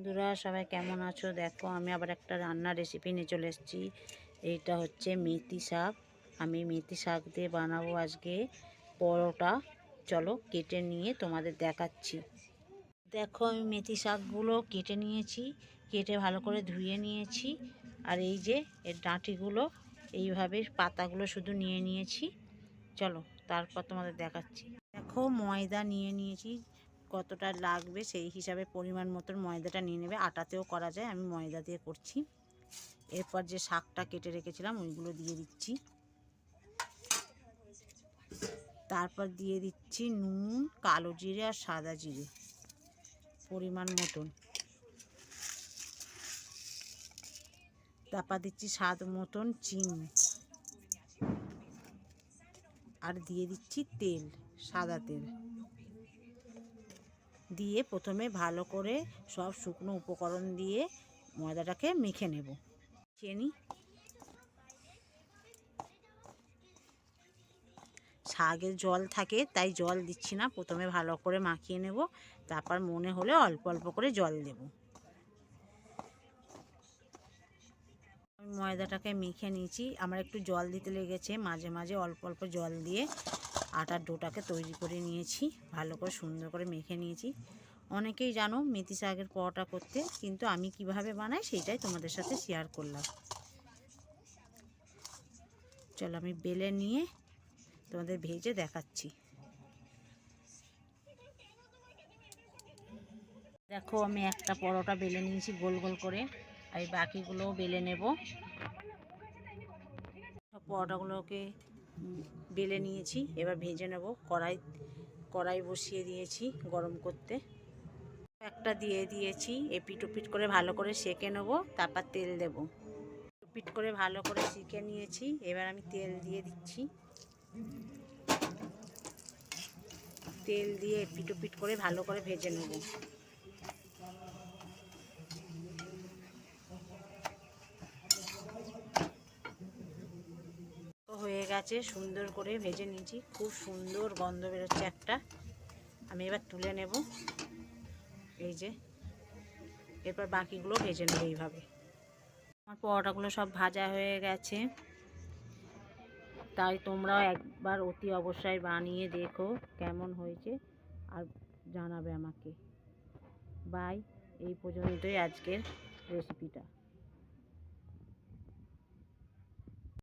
বন্ধুরা, সবাই কেমন আছো? দেখো, আমি আবার একটা রান্নার রেসিপি নিয়ে চলে এসেছি। এইটা হচ্ছে মেথি শাক। আমি মেথি শাক দিয়ে বানাবো আজকে। পরোটা। চলো, কেটে নিয়ে তোমাদের দেখাচ্ছি। দেখো, আমি মেথি শাকগুলো কেটে নিয়েছি। কেটে ভালো করে ধুয়ে নিয়েছি। আর এই যে, এর ডাঁটিগুলো, এইভাবে পাতাগুলো শুধু নিয়ে নিয়েছি। চলো, তারপর তোমাদের দেখাচ্ছি। দেখো, ময়দা নিয়ে নিয়েছি। কতটা লাগবে সেই হিসাবে পরিমাণ মতন ময়দাটা নিয়ে নেবে। আটাতেও করা যায়, আমি ময়দা দিয়ে করছি। এরপর যে শাকটা কেটে রেখেছিলাম, ওইগুলো দিয়ে দিচ্ছি। তারপর দিয়ে দিচ্ছি নুন, কালো জিরে আর সাদা জিরে, পরিমাণ মতন। তারপর দিচ্ছি স্বাদ মতন চিনি। আর দিয়ে দিচ্ছি তেল, সাদা তেল। দিয়ে প্রথমে ভালো করে সব শুকনো উপকরণ দিয়ে ময়দাটাকে মেখে নেব। চিনি শাকের জল থাকে, তাই জল দিচ্ছি না। প্রথমে ভালো করে মাখিয়ে নেব। তারপর মনে হলে অল্প অল্প করে জল দেব। ময়দাটাকে মেখে নিয়েছি। আমার একটু জল দিতে লেগেছে। মাঝে মাঝে অল্প অল্প জল দিয়ে আটার ডোটাকে তৈরি করে নিয়েছি, ভালো করে সুন্দর করে মেখে নিয়েছি। অনেকেই জানো মেথি শাকের পরোটা করতে, কিন্তু আমি কীভাবে বানাই সেটাই তোমাদের সাথে শেয়ার করলাম। চলো আমি বেলে নিয়ে তোমাদের ভেজে দেখাচ্ছি। দেখো আমি একটা পরোটা বেলে নিয়েছি গোল গোল করে, আর বাকিগুলোও বেলে নেব। পরোটাগুলোকে বেলে নিয়েছি, এবার ভেজে নেব। কড়াই কড়াই বসিয়ে দিয়েছি গরম করতে। একটা দিয়ে দিয়েছি, এপিট ওপিট করে ভালো করে সেকে নেব, তারপর তেল দেব। পিট করে ভালো করে সেকে নিয়েছি, এবার আমি তেল দিয়ে দিচ্ছি। তেল দিয়ে এপিট ওপিট করে ভালো করে ভেজে নেব। গেছে সুন্দর করে ভেজে নিয়েছি। খুব সুন্দর গন্ধ বেরোচ্ছে একটা। আমি এবার তুলে নেব। এই যে, এরপর বাকিগুলো ভেজে নেব এইভাবে। আমার পরোটাগুলো সব ভাজা হয়ে গেছে। তাই তোমরাও একবার অতি অবশ্যই বানিয়ে দেখো কেমন হয়েছে আর জানাবে আমাকে। বাই, এই পর্যন্তই আজকের রেসিপিটা